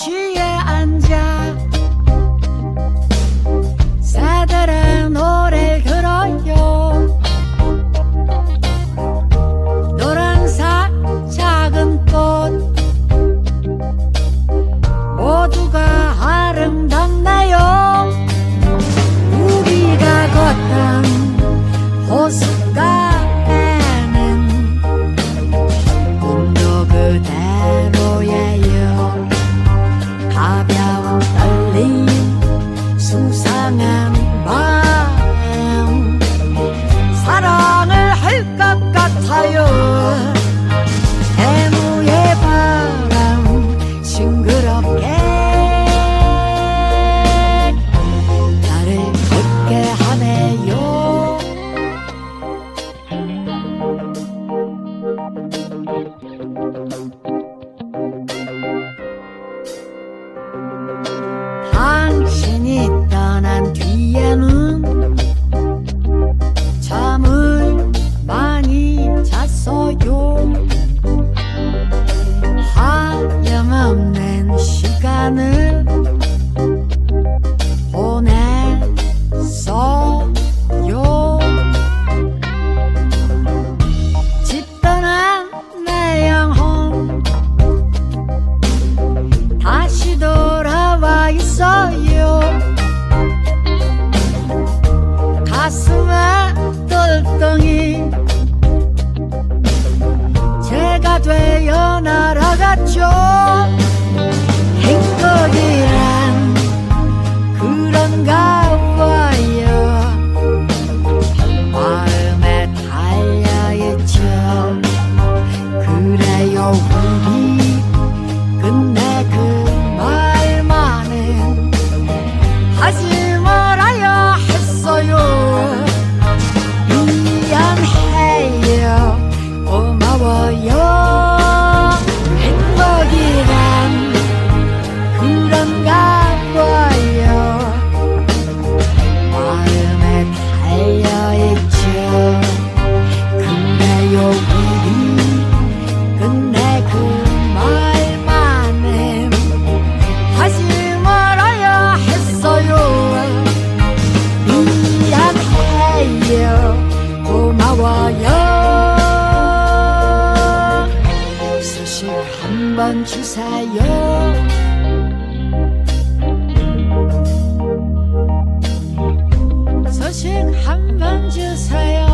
want you. kailangan 가슴에 똘덩이 제가 되어 고마워요. 소식 한 번 주세요. 소식 한 번 주세요.